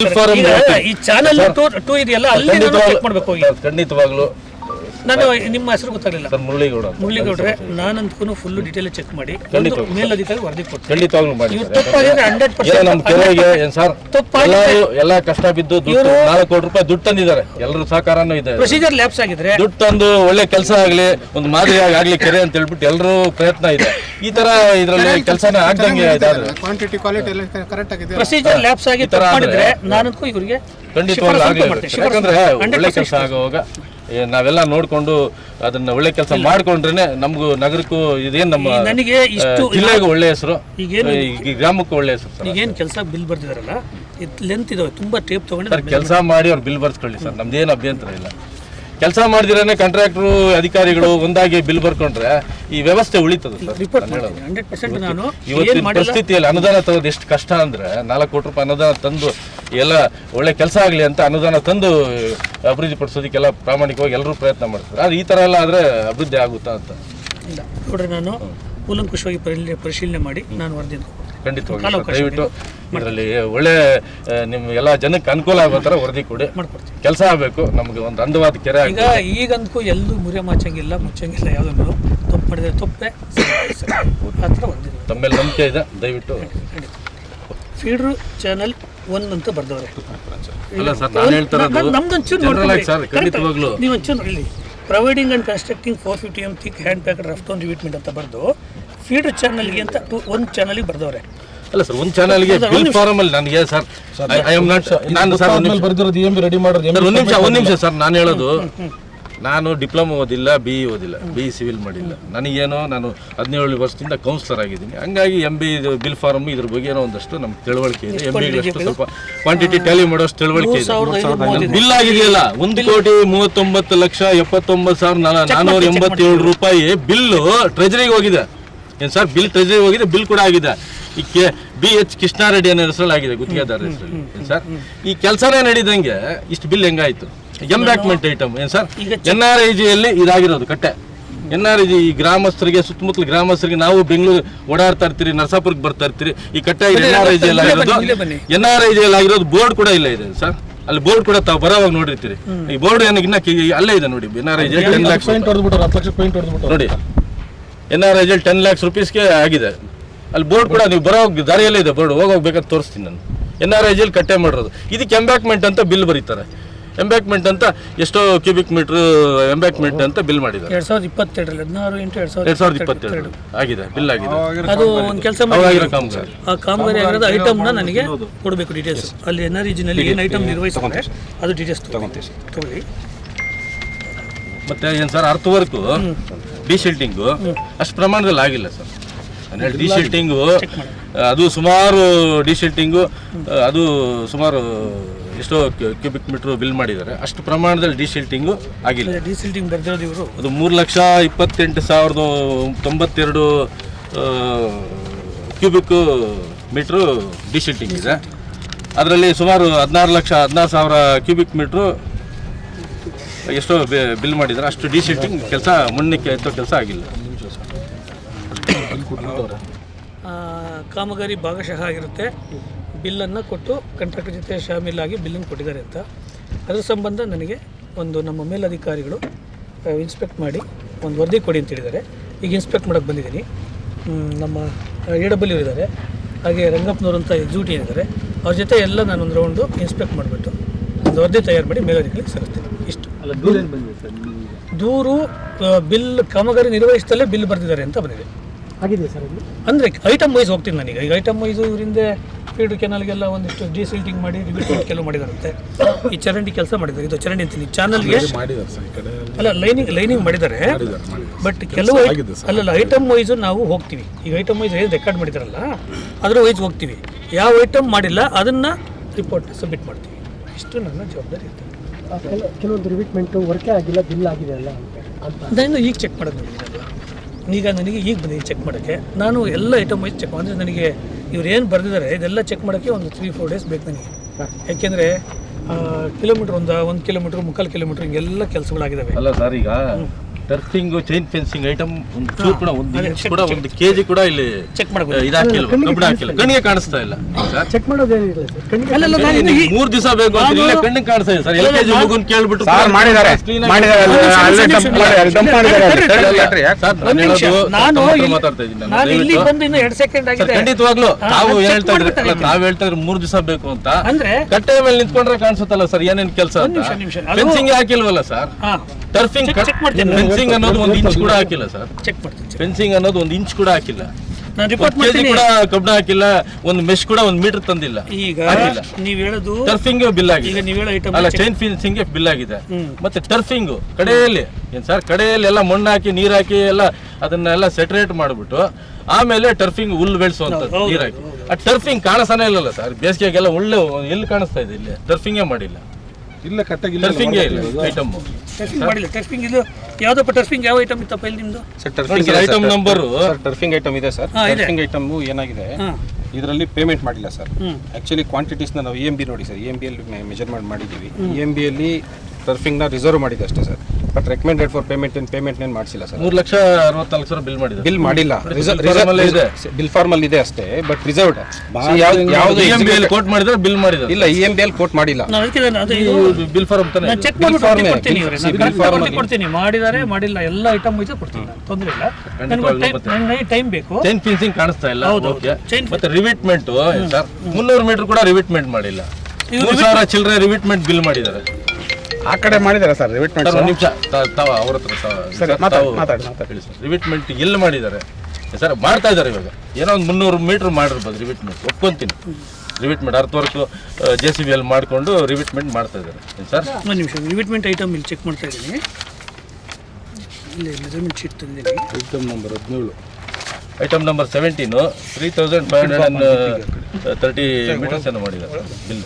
ಈ channel two ಇದೆಯಲ್ಲ ಅಲ್ಲಿ ಚೆಕ್ ಮಾಡ್ಬೇಕು ಖಂಡಿತವಾಗ್ಲು ನಾನು ನಿಮ್ಮ ಹೆಸರು ಗೊತ್ತಾಗಲಿಲ್ಲ. ಸರ್ ಮುರಳಿಗೌಡ ಅಂತ. ಮುರಳಿಗೌಡ್ರೆ ನಾನಂತೂ ಫುಲ್ ಡೀಟೇಲ್ ಚೆಕ್ ಮಾಡಿ. ಒಂದು ಖಂಡಿತವಾಗ್ಲೂ. ಮೇಲಧಿಕಾರಿ ವರದಿ ಕೊಡ್ತೀನಿ. ಖಂಡಿತವಾಗ್ಲೂ ಮಾಡಿ ಇವ್ರು ತಪ್ಪಾಗಿದ್ರೆ ಹಂಡ್ರೆಡ್ ಏನೋ ನಮ್ಮ ಕೆಲವರಿಗೆ ಏನ್ ಸರ್ ತಪ್ಪಾಗಿದೆ. ಎಲ್ಲರೂ ಎಲ್ಲ ಕಷ್ಟ ಬಿದ್ದು ದುಡ್ಡು ನಾಲ್ಕು ಕೋಟಿ ರೂಪಾಯಿ ದುಡ್ಡು ತಂದಿದ್ದಾರೆ. ಎಲ್ಲರೂ ಸಹಕಾರನೂ ಇದೆ. ಪ್ರೊಸೀಜರ್ ಲ್ಯಾಪ್ಸ್ ಆಗಿದ್ರೆ ದುಡ್ಡು ತಂದು ಒಳ್ಳೆ ಕೆಲಸ ಆಗ್ಲಿ ಒಂದು ಮಾದರಿಯಾಗಿ ಆಗ್ಲಿ ಕೆರೆ ಅಂತ ಹೇಳ್ಬಿಟ್ಟು ಎಲ್ಲರೂ ಪ್ರಯತ್ನ ಇದೆ. ಈ ತರ ಇದ್ರಲ್ಲಿ ಕೆಲಸನೇ ಆಗ್ದಂಗೆ ಇದಾದ್ರೆ ಕ್ವಾಂಟಿಟಿ ಕ್ವಾಲಿಟಿ ಎಲ್ಲ ಕರೆಕ್ಟ್ ಆಗಿದೆ. ಪ್ರೊಸೀಜರ್ ಲ್ಯಾಪ್ಸ್ ಆಗಿ ಈ ತರ ತಪ್ಪು ಮಾಡಿದ್ರೆ ಆದ್ರೆ ನಾನಂತೂ ಇವರಿಗೆ ಖಂಡಿತವಾಗ್ಲೂ ಶಿಫಾರಸು ಆಗ್ಲಿ ಮಾಡ್ತೀನಿ. ಶಿಫಾರಸು ಯಾಕಂದ್ರೆ ಒಳ್ಳೆ 100% ಕೆಲಸ ಆಗುವಾಗ ನಾವೆಲ್ಲ ನೋಡ್ಕೊಂಡು ಅದನ್ನ ಒಳ್ಳೆ ಕೆಲಸ ಮಾಡ್ಕೊಂಡ್ರೇನೆ ನಮಗೂ ನಗರಕ್ಕೂ ಇದೇನು ನಮ್ಮ ನನಗೆ ಇಷ್ಟು ಜಿಲ್ಲೆಗೂ ಒಳ್ಳೆ ಹೆಸರು. ಈಗೇನು ಗ್ರಾಮಕ್ಕೂ ಒಳ್ಳೆ ಹೆಸರು ಏನು ಈಗೇನು ಕೆಲಸ ಬಿಲ್ ಬರ್ತಿದಾರಲ್ಲ ಲೆಂತ್ ಇದಾವೆ ತುಂಬಾ ಟೇಪ್ ಸರ್ ಕೆಲಸ ಮಾಡಿ ಅವ್ರು ಬಿಲ್ ಬರ್ಸ್ಕೊಳ್ಳಿ ಸರ್ ನಮ್ದೇನು ಅಭ್ಯಂತರ ಇಲ್ಲ. ಕೆಲಸ ಮಾಡಿದಿರೇ ಕಾಂಟ್ರಾಕ್ಟ್ರು ಅಧಿಕಾರಿಗಳು ಒಂದಾಗಿ ಬಿಲ್ ಬರ್ಕೊಂಡ್ರೆ ಈ ವ್ಯವಸ್ಥೆ ಉಳಿತದೆ ಇವತ್ತಿನ ಪರಿಸ್ಥಿತಿಯಲ್ಲಿ ಅನುದಾನ ತಗೋದು ಎಷ್ಟು ಕಷ್ಟ ಅಂದ್ರೆ ನಾಲ್ಕು ಕೋಟಿ ರೂಪಾಯಿ ಅನುದಾನ ತಂದು ಎಲ್ಲ ಒಳ್ಳೆ ಕೆಲಸ ಆಗಲಿ ಅಂತ ಅನುದಾನ ತಂದು ಅಭಿವೃದ್ಧಿ ಪಡಿಸೋದಕ್ಕೆಲ್ಲ ಪ್ರಾಮಾಣಿಕವಾಗಿ ಎಲ್ಲರೂ ಪ್ರಯತ್ನ ಮಾಡ್ತಾರೆ. ಆದರೆ ಈ ಥರ ಎಲ್ಲ ಆದರೆ ಅಭಿವೃದ್ಧಿ ಆಗುತ್ತಾ ಅಂತ? ಇಲ್ಲ. ನೋಡ್ರಿ ನಾನು ಕೂಲಂಕುಷವಾಗಿ ಪರಿಶೀಲನೆ ಪರಿಶೀಲನೆ ಮಾಡಿ ನಾನು ವರದಿ ಖಂಡಿತವಾಗಿ ದಯವಿಟ್ಟು ಇದರಲ್ಲಿ ಒಳ್ಳೆ ನಿಮ್ಮ ಎಲ್ಲ ಜನಕ್ಕೆ ಅನುಕೂಲ ಆಗೋ ಥರ ವರದಿ ಕೊಡಿ. ಮಾಡ್ಕೊಡ್ತೀವಿ ಕೆಲಸ ಆಗಬೇಕು. ನಮಗೆ ಒಂದು ಅಂದವಾದ ಕೆರೆ ಈಗ ಈಗ ಈಗಂತೂ ಎಲ್ಲೂ ಮುರಿಯ ಮಾಚಂಗಿಲ್ಲ ಮುಚ್ಚಂಗಿಲ್ಲ ಯಾವುದನ್ನು. ತಪ್ಪು ಮಾಡಿದ್ರೆ ತಪ್ಪೆ ಹತ್ರ ಆ ಥರ ವರದಿ ತಮ್ಮೇಲೆ ನಂಬಿಕೆ ಇದೆ. ದಯವಿಟ್ಟು ಫೀಡ್ರು ಚಾನಲ್ ಒನ್ ಅಂತ ಬರ್ದವ್ರೆ. ಇಲ್ಲಿ. Providing and constructing four fifty M thick hand pack ರಫ್ತು ಒಂದು ರಿವಿಟ್ಮೆಂಟ್ ಅಂತ ಬರೆದು ಫೀಡ್ ಚಾನಲ್ಗೆ ಅಂತ ಟು ಒಂದು ಚಾನಲ್ಗೆ ಬರ್ದವ್ರೆ. ಅಲ್ಲ ಸರ್ ಒಂದು ಚಾನಲ್ಗೆ ಬಿಲ್ ಫಾರಮ್ ಅಲ್ಲಿ ನನಗೆ ಸರ್. ಐ ಆಮ್ ನಾಟ್ ನಾನು ಸರ್ ಒಂದು ನಿಮಿಷ. ಬರ್ದಿರೋದು ಎಂ ರೆಡಿ ಮಾಡೋದು ಒಂದು ಒಂದ್ ನಿಮಿಷ ಒಂದು ನಿಮಿಷ ಸರ್ ನಾನು ಹೇಳೋದು. ನಾನು ಡಿಪ್ಲೊಮಾ ಓದಿಲ್ಲ ಬಿ ಇ ಓದಿಲ್ಲ ಬಿ ಇ ಸಿವಿಲ್ ಮಾಡಿಲ್ಲ. ನನಗೇನೋ ನಾನು ಹದಿನೇಳು ವರ್ಷದಿಂದ ಕೌನ್ಸಿಲರ್ ಆಗಿದ್ದೀನಿ. ಹಂಗಾಗಿ ಎಂ ಬಿ ಬಿಲ್ ಫಾರ್ಮ್ ಇದ್ರ ಬಗ್ಗೆ ಏನೋ ಒಂದಷ್ಟು ನಮ್ಗೆ ತಿಳುವಳಿಕೆ ಇದೆ. ಎಂ ಬಿ ಅಷ್ಟು ಸ್ವಲ್ಪ ಕ್ವಾಂಟಿಟಿ ಟ್ಯಾಲಿ ಮಾಡೋಷ್ಟು ತಿಳುವಳಿಕೆ ಇದೆ. ಸಾವಿರದ. ಬಿಲ್ ಆಗಿದೆಯಲ್ಲ ಒಂದು ಕೋಟಿ ಮೂವತ್ತೊಂಬತ್ತು ಲಕ್ಷ ಎಪ್ಪತ್ತೊಂಬತ್ತು ಸಾವಿರ ನಾನೂರ ಎಂಬತ್ತೇಳು ರೂಪಾಯಿ ಬಿಲ್ಲು ಟ್ರೆಜರಿಗೆ ಹೋಗಿದೆ. ಏನು ಸರ್ ಬಿಲ್ ಟ್ರೆಜರಿಗೆ ಹೋಗಿದೆ ಬಿಲ್ ಕೂಡ ಆಗಿದೆ. ಈ ಕೆ ಬಿ ಎಚ್ ಕೃಷ್ಣಾರೆಡ್ಡಿ ಅನ್ನೋ ಹೆಸರಲ್ಲಿ. ಆಗಿದೆ ಗುತ್ತಿಗೆದಾರ ಹೆಸರಲ್ಲಿ ಸರ್ ಈ ಕೆಲಸನೇ ನಡೀದಂಗೆ ಇಷ್ಟು ಬಿಲ್ ಹೆಂಗಾಯ್ತು? ಎಂಬ್ಯಾಕ್ಮೆಂಟ್ ಐಟಮ್ ಏನ್ ಸರ್? ಎನ್ ಆರ್ ಐ ಜಿಯಲ್ಲಿ ಇದಾಗಿರೋದು ಕಟ್ಟೆ. ಎನ್ ಆರ್ ಐ ಜಿ ಈ ಗ್ರಾಮಸ್ಥರಿಗೆ ಸುತ್ತಮುತ್ತಲ ಗ್ರಾಮಸ್ಥರಿಗೆ ನಾವು ಬೆಂಗಳೂರು ಓಡಾಡ್ತಾ ಇರ್ತೀರಿ ನರಸಾಪುರಕ್ಕೆ ಬರ್ತಾ ಇರ್ತೀರಿ ಈ ಕಟ್ಟೆ ಎನ್ ಆರ್ ಐ ಜಿಯಲ್ಲಿ ಎಲ್ಲ ಆಗಿರೋದು ಎನ್ ಆರ್ ಐ ಜಿಯಲ್ಲಿ ಆಗಿರೋದು ಬೋರ್ಡ್ ಕೂಡ ಇಲ್ಲ ಇದೆ ಸರ್. ಅಲ್ಲಿ ಬೋರ್ಡ್ ಕೂಡ ತಾವು ಬರೋವಾಗ ನೋಡಿರ್ತೀರಿ. ಈ ಬೋರ್ಡ್ ಏನಕ್ಕೆ ಇನ್ನ ಅಲ್ಲೇ ಇದೆ ನೋಡಿ N R I G ten lakhs ನೋಡಿ N R I G ten lakhs ರುಪೀಸ್ಗೆ ಆಗಿದೆ. ಅಲ್ಲಿ ಬೋರ್ಡ್ ಕೂಡ ನೀವು ಬರೋ ದಾರಿಯಲ್ಲೇ ಇದೆ ಬೋರ್ಡ್ ಹೋಗೋಗ್ಬೇಕಂತ ತೋರಿಸ್ತೀನಿ ನಾನು. ಎನ್ ಆರ್ ಐ ಜಿಯಲ್ಲಿ ಕಟ್ಟೆ ಮಾಡಿರೋದು. ಇದಕ್ಕೆ ಎಂಬ್ಯಾಕ್ಮೆಂಟ್ ಅಂತ ಬಿಲ್ ಬರೀತಾರೆ. ಎಂಬ್ಯಾಕ್ಮೆಂಟ್ ಅಂತ ಎಷ್ಟೋ ಕ್ಯೂಬಿಕ್ ಮೀಟರ್ ಎಂಬ್ಯಾಕ್ಮೆಂಟ್ ಅಂತ ಬಿಲ್ ಮಾಡಿದ್ದಾರೆ. ಎರಡ್ ಸಾವಿರದ ಇಪ್ಪತ್ತೆರಡರಲ್ಲಿ ಹದಿನಾರು ಇಂಟು ಎರಡ್ ಸಾವಿರದ ಎರಡ್ ಸಾವಿರದ ಇಪ್ಪತ್ತೆರಡು ಆಗಿದೆ ಬಿಲ್ ಆಗಿದೆ. ಅದು ಒಂದು ಕೆಲಸ ಮಾಡಿ. ಅವಾಗಿರೋ ಕಾಮಗಾರಿ. ಆ ಕಾಮಗಾರಿ ಆಗಿರೋದು ಐಟಮ್ನ ನನಗೆ ಕೊಡಬೇಕು ಡೀಟೇಲ್ಸ್ ಅಲ್ಲಿ ಎನ್ ಆರ್ನಲ್ಲಿ ಏನು ಐಟಮ್ ನಿರ್ವಹಿಸ್ತಾರೆ ಅದು ಡೀಟೇಲ್ಸ್ ತಗೊಳ್ಳಿ ಮತ್ತೆ ಏನು ಸರ್ ಅರ್ತ್ ವರ್ಕು ಡಿಶಿಲ್ಟಿಂಗು ಅಷ್ಟು ಪ್ರಮಾಣದಲ್ಲಿ ಆಗಿಲ್ಲ ಸರ್. ನಾನು ಡಿ ಡಿಶಿಲ್ಟಿಂಗು ಅದು ಸುಮಾರು ಡಿ ಶಿಲ್ಟಿಂಗು ಅದು ಸುಮಾರು ಎಷ್ಟೋ ಕ್ಯೂಬಿಕ್ ಮೀಟರ್ ಬಿಲ್ ಮಾಡಿದ್ದಾರೆ. ಅಷ್ಟು ಪ್ರಮಾಣದಲ್ಲಿ ಡಿಶಿಲ್ಟಿಂಗು ಆಗಿಲ್ಲ. ಡಿಸಿಲ್ಟಿಂಗ್ ಬರ್ದಿರೋದು ಇವರು. ಅದು ಮೂರು ಲಕ್ಷ ಇಪ್ಪತ್ತೆಂಟು ಸಾವಿರದ ತೊಂಬತ್ತೆರಡು ಕ್ಯೂಬಿಕ್ ಮೀಟ್ರು ಡಿಶಿಲ್ಟಿಂಗ್ ಇದೆ. ಅದರಲ್ಲಿ ಸುಮಾರು ಹದಿನಾರು ಲಕ್ಷ ಹದಿನಾರು ಸಾವಿರ ಕ್ಯೂಬಿಕ್ ಮೀಟ್ರು ಎಷ್ಟೋ ಬಿಲ್ ಮಾಡಿದ್ದಾರೆ. ಅಷ್ಟು ಡಿಶಿಲ್ಟಿಂಗ್ ಕೆಲಸ ಮುನ್ನಿಕ್ಕೆ ಎತ್ತೋ ಕೆಲಸ ಆಗಿಲ್ಲ. ಕಾಮಗಾರಿ ಭಾಗಶಃ ಆಗಿರುತ್ತೆ. ಬಿಲ್ಲನ್ನು ಕೊಟ್ಟು ಕಾಂಟ್ರಾಕ್ಟರ್ ಜೊತೆ ಶಾಮೀಲಾಗಿ ಬಿಲ್ಲನ್ನು ಕೊಟ್ಟಿದ್ದಾರೆ ಅಂತ. ಅದರ ಸಂಬಂಧ ನನಗೆ ಒಂದು ನಮ್ಮ ಮೇಲಧಿಕಾರಿಗಳು ಇನ್ಸ್ಪೆಕ್ಟ್ ಮಾಡಿ ಒಂದು ವರದಿ ಕೊಡಿ ಅಂತ ಹೇಳಿದ್ದಾರೆ. ಈಗ ಇನ್ಸ್ಪೆಕ್ಟ್ ಮಾಡೋಕ್ಕೆ ಬಂದಿದ್ದೀನಿ. ನಮ್ಮ ಎ ಡಬ್ಲ್ಯೂ ಇದ್ದಾರೆ. ಹಾಗೆ ರಂಗಪ್ಪನವ್ರು ಅಂತ ಎಕ್ಸಿಕ್ಯೂಟಿವ್ ಇದ್ದಾರೆ. ಅವ್ರ ಜೊತೆ ಎಲ್ಲ ನಾನು ಒಂದು ರೌಂಡು ಇನ್ಸ್ಪೆಕ್ಟ್ ಮಾಡಿಬಿಟ್ಟು ಒಂದು ವರದಿ ತಯಾರು ಮಾಡಿ ಮೇಲಧಿಕಾರಿಗೆ ಸಲ್ಲಿಸ್ತೇನೆ. ಇಷ್ಟು. ದೂರು ಬಿಲ್ ಕಾಮಗಾರಿ ನಿರ್ವಹಿಸ್ತಲ್ಲೇ ಬಿಲ್ ಬರೆದಿದ್ದಾರೆ ಅಂತ ಬಂದಿದೆ. ಆಗಿದೆ ಸರ್ ಅಂದರೆ ಐಟಮ್ ವೈಸ್ ಹೋಗ್ತೀನಿ ನಾನೀಗ. ಈಗ ಐಟಮ್ ವೈಸು ಇವರಿಂದ ಫೀಲ್ಡ್ ಕೆನಲ್ಗೆಲ್ಲ ಒಂದಿಷ್ಟು ಡಿಸಿಲ್ಟಿಂಗ್ ಮಾಡಿ ರಿಬಿಟ್ ಕೆಲವು ಮಾಡಿದಾರಂತೆ. ಈ ಚರಂಡಿ ಕೆಲಸ ಮಾಡಿದ್ದಾರೆ. ಇದು ಚರಂಡಿ ಅಂತೀನಿ. ಚಾನಲ್ಗೆ ಅಲ್ಲ ಲೈನಿಂಗ್ ಲೈನಿಂಗ್ ಮಾಡಿದ್ದಾರೆ. ಬಟ್ ಕೆಲವು ಅಲ್ಲ ಅಲ್ಲಲ್ಲ ಐಟಮ್ ವೈಸು ನಾವು ಹೋಗ್ತೀವಿ. ಈಗ ಐಟಮ್ ವೈಸ್ ಏನು ರೆಕಾರ್ಡ್ ಮಾಡಿದಾರಲ್ಲ ಅದ್ರ ವೈಸ್ ಹೋಗ್ತೀವಿ. ಯಾವ ಐಟಮ್ ಮಾಡಿಲ್ಲ ಅದನ್ನು ರಿಪೋರ್ಟ್ ಸಬ್ಮಿಟ್ ಮಾಡ್ತೀವಿ. ಇಷ್ಟು ನನ್ನ ಜವಾಬ್ದಾರಿ ಇರ್ತದೆ. ಕೆಲವೊಂದು ರಿವಿಟ್ಮೆಂಟು ವರ್ಕೇ ಆಗಿಲ್ಲ ಬಿಲ್ ಆಗಿದೆ ಅಲ್ಲ ಅಂತ ಈಗ ಚೆಕ್ ಮಾಡೋದು ಈಗ ನನಗೆ ಈಗ ಬಂದಿದೆ ಚೆಕ್ ಮಾಡೋಕ್ಕೆ. ನಾನು ಎಲ್ಲ ಐಟಮ್ ವೈಸ್ ಚೆಕ್ ಅಂದರೆ ನನಗೆ ಇವ್ರು ಏನು ಬರೆದಿದ್ದಾರೆ ಇದೆಲ್ಲ ಚೆಕ್ ಮಾಡೋಕ್ಕೆ ಒಂದು ತ್ರೀ ಫೋರ್ ಡೇಸ್ ಬೇಕು ನನಗೆ. ಯಾಕೆಂದರೆ ಕಿಲೋಮೀಟ್ರ್ ಒಂದು ಒಂದು ಕಿಲೋಮೀಟ್ರ್ ಮುಕ್ಕಾಲು ಕಿಲೋಮೀಟ್ರ್ ಹಿಂಗೆಲ್ಲ ಕೆಲಸಗಳಾಗಿದ್ದಾವೆ ಅಲ್ಲ ಸರ್ ಈಗ ಟರ್ಫಿಂಗ್ ಚೈನ್ ಫೆನ್ಸಿಂಗ್ ಐಟಮ್ ಒಂದು ಚೂರು ಕೂಡ ಒಂದು ಇಂಚ್ ಕೂಡ ಒಂದು ಕೆಜಿ ಕೂಡ ಇಲ್ಲಿ ಚೆಕ್ ಮಾಡ್ಬೋದು. ಇದು ಹಾಕಿಲ್ಲ ಕಣ್ಣಿಗೆ ಕಬ್ಬಣ ಹಾಕಿಲ್ಲ. ಕಣ್ಣಿಗೆ ಕಾಣಿಸ್ತಾ ಇಲ್ಲ. ಸರ್ ಚೆಕ್ ಮಾಡೋದೇನಿಲ್ಲ ಮೂರ್ ದಿವಸ ಬೇಕು ಅಂತ ಇಲ್ಲ ಕಣ್ಣಿಗೆ ಕಾಣಿಸ್ತಾ ಇಲ್ಲ ಸರ್ ಎಲ್ ಕೆಜಿ ಮಗುನ್ ಕೇಳ್ಬಿಟ್ಟು ಸರ್ ಮಾಡಿದ್ದಾರೆ. ಮಾಡಿದ್ದಾರೆ. ನಾನು ಮಾತಾಡ್ತಾ ಇದ್ದೀನಿ ನಾನು. ಇಲ್ಲಿ ಬಂದು ಇನ್ನು 2 ಸೆಕೆಂಡ್ ಆಗಿದೆ. ಖಂಡಿತವಾಗ್ಲೂ ತಾವು check ಹೇಳ್ತಾ ಇದ್ರೆ ಮಾಡ್ಬಿಡ್ತಾ ತಾವು ಹೇಳ್ತಾ ಇದ್ರೆ ಮೂರ್ ದಿವಸ ಬೇಕು ಅಂತ. ಅಂದ್ರೆ? ಕಟ್ಟೆ ಮೇಲೆ ನಿಂತ್ಕೊಂಡ್ರೆ ಕಾಣಿಸುತ್ತಲ್ಲ ಸರ್ ಏನೇನ್ ಕೆಲಸ. ಅದು- ಫೆನ್ಸಿಂಗ್ ಹಾಕಿಲ್ವಲ್ಲ ಸರ್ ಟರ್ಫಿಂಗ್ check ಮಾಡ್ತೀನಿ. ಫೆನ್ಸಿಂಗ್ ಅನ್ನೋದು ಒಂದು ಇಂಚ್ ಕೂಡ ಹಾಕಿಲ್ಲ ಸರ್. ಚೆಕ್ ಮಾಡ್ತೀನಿ check. ಫೆನ್ಸಿಂಗ್ ಅನ್ನೋದು ಒಂದು ಇಂಚ್ ಕೂಡ ಹಾಕಿಲ್ಲ. ನಾನು ರಿಪೋರ್ಟ್ ಕೆಜಿ ಮಾಡ್ತೀನಿ. ಕೂಡ ಕಬ್ಬಣ ಹಾಕಿಲ್ಲ ಒಂದು ಮೆಶ್ ಕೂಡ ಒಂದು ಮೀಟರ್ ತಂದಿಲ್ಲ. ಈಗ ಹಾಕಿಲ್ಲ. ನೀವ್ ಹೇಳೋದು ಟರ್ಫಿಂಗ್ ಬಿಲ್ ಈಗ ಆಗಿದೆ. ನೀವ್ ಹೇಳೋ ಐಟಮ್ ಅಲ್ಲ ಚೈನ್ ಫಿನ್ಸಿಂಗ್ ಬಿಲ್ ಆಗಿದೆ. ಹ್ಮ್. ಮತ್ತೆ ಟರ್ಫಿಂಗ್ ಕಡೆಯಲ್ಲಿ ಏನ್ ಸರ್ ಕಡೆಯಲ್ಲಿ ಎಲ್ಲ ಮಣ್ಣು ಹಾಕಿ ನೀರ್ ಹಾಕಿ ಎಲ್ಲ ಅದನ್ನೆಲ್ಲ ಸೆಟರೇಟ್ ಮಾಡ್ಬಿಟ್ಟು ಆಮೇಲೆ ಟರ್ಫಿಂಗ್ ಹುಲ್ ಬೆಳೆಸುವಂಥದ್ದು ನೀರ್ ಹಾಕಿ. ಆ ಟರ್ಫಿಂಗ್ ಕಾಣಿಸ್ತಾನೆ ಇಲ್ಲಲ್ಲ ಸರ್. ಬೇಸಿಗೆಗೆಲ್ಲ ಒಳ್ಳೆ ಎಲ್ಲಿ ಕಾಣಿಸ್ತಾ ಇದೆ ಇಲ್ಲಿ? ಟರ್ಫಿಂಗೇ ಮಾಡಿಲ್ಲ. ಇಲ್ಲ ಕಟ್ಟಾಗಿಲ್ಲ ಟರ್ಫಿಂಗೇ ಇಲ್ಲ ಐಟಮ್ ಟೆಸ್ಟಿಂಗ್ ಮಾಡಿಲ್ಲ. ಟೆಸ್ಟಿಂಗ್ ಇದು ಯಾವ್ದಪ್ಪ ಟೆಸ್ಟಿಂಗ್ ಯಾವ ಐಟಮ್ ಇತ್ತಪ್ಪ ಇಲ್ಲಿ ನಿಮ್ದು? Sir turfing item number sir turfing item ಇದೆ ಸರ್ ಹಾ, ಇದೆ. ಟರ್ಫಿಂಗ್ ಐಟಮ್ ಏನಾಗಿದೆ? ಇದರಲ್ಲಿ ಪೇಮೆಂಟ್ ಮಾಡಿಲ್ಲ ಸರ್ ಹ್ಮ್. ಆ್ಯಕ್ಚುಲಿ ಕ್ವಾಂಟಿಟೀಸ್ನ ನಾವು ಇ ಎಂ ಬಿ ನೋಡಿ ಸರ್ ಇ ಎಂ ಬಿಯಲ್ಲಿ ಮೆಜರ್ಮೆಂಟ್ ಮಾಡಿದ್ದೀವಿ. ಇ ಎಂ ಬಿಯಲ್ಲಿ ಟರ್ಫಿಂಗ್ನ ರಿಸರ್ವ್ ಮಾಡಿದೆ ಅಷ್ಟೇ sir. But recommended for payment ಏನು ಪೇಮೆಂಟ್ ಏನು ಮಾಡಿಸಿಲ್ಲ ಸರ್. ಮೂರು ಲಕ್ಷ ಅರವತ್ನಾಲ್ಕು ಸಾವಿರ ಬಿಲ್ ಮಾಡಿದೆ ಬಿಲ್ ಮಾಡಿಲ್ಲ. ಇದೆ. ಬಿಲ್ ಫಾರ್ಮ್ ಅಲ್ಲಿ ಇದೆ ಅಷ್ಟೇ ಬಟ್ ರಿಸರ್ವ್ಡ್ ಯಾವುದು ಇ ಎಂ ಬಿ ಕೋಟ್ ಮಾಡಿದ್ರೆ ಬಿಲ್ ಮಾಡಿದ್ರು ಇಲ್ಲ E M B L quote ಮಾಡಿಲ್ಲ. ಬಿಲ್ ಫಾರ್ಮ್ ತಾನೆ ನಾನು ಚೆಕ್ form ಕೊಡ್ತೀನಿ ಮಾಡಿದ್ದಾರೆ ಮಾಡಿಲ್ಲ ಎಲ್ಲ ಐಟಮ್ ವೈಸ್ ಕೊಡ್ತೀನಿ ತೊಂದರೆ ಇಲ್ಲ. ನನಗೆ ಟೈಮ್ ಬೇಕು. ಚೈನ್ ಫಿನ್ಸಿಂಗ್ ಕಾಣಿಸ್ತಾ ಇಲ್ಲ. ಹೌದು, ಓಕೆ ಮತ್ತೆ ರಿವಿಟ್ಮೆಂಟ್ ಸರ್? ಮುನ್ನೂರು ಮೀಟರ್ ಕೂಡ ರಿವಿಟ್ಮೆಂಟ್ ಮಾಡಿಲ್ಲ. ಇವ್ರು ಮೂರು ಸಾವಿರ ಚಿಲ್ಲರೆ ರಿವಿಟ್ಮೆಂಟ್ ಬಿಲ್ ಮಾಡಿದ್ದಾರೆ. ಆ ಕಡೆ ಮಾಡಿದ್ದಾರೆ ಸರ್ ರಿವಿಟ್ಮೆಂಟ್ ಸರ್ ಒಂದು ನಿಮಿಷ. ತಾವ ಅವ್ರ ಹತ್ರ ಸರಿ, ಮಾತಾಡಿ, ತಾವು ಮಾತಾಡಿ, ಮಾತಾಡಿ. ಹೇಳಿ ಸರ್. ರಿವಿಟ್ಮೆಂಟ್ ಎಲ್ಲಿ ಮಾಡಿದ್ದಾರೆ? ಸರ್ ಮಾಡ್ತಾ ಇದ್ದಾರೆ ಇವಾಗ. ಏನೋ ಒಂದು ಮುನ್ನೂರು ಮೀಟ್ರ್ ಮಾಡಿರ್ಬೋದು revetment ಒಪ್ಕೊಂತೀನಿ. Revetment earth work J C B ಅಲ್ಲಿ ಮಾಡಿಕೊಂಡು ರಿವಿಟ್ಮೆಂಟ್ ಮಾಡ್ತಾ ಇದ್ದಾರೆ. ಏನ್ ಸರ್? ಒಂದು ನಿಮಿಷ ರಿವಿಟ್ಮೆಂಟ್ ಐಟಮ್ ಇಲ್ಲಿ ಚೆಕ್ ಮಾಡ್ತಾ ಇದ್ದೀನಿ. ಇಲ್ಲಿ ಮೆಜರ್ಮೆಂಟ್ ಶೀಟ್ ತಂದಿದ್ದೀನಿ. ಐಟಮ್ ನಂಬರ್ ಹದಿನೇಳು. Item number seventeen three thousand five hundred and thirty metres ಅನ್ನು ಮಾಡಿದ್ದಾರೆ ಬಿಲ್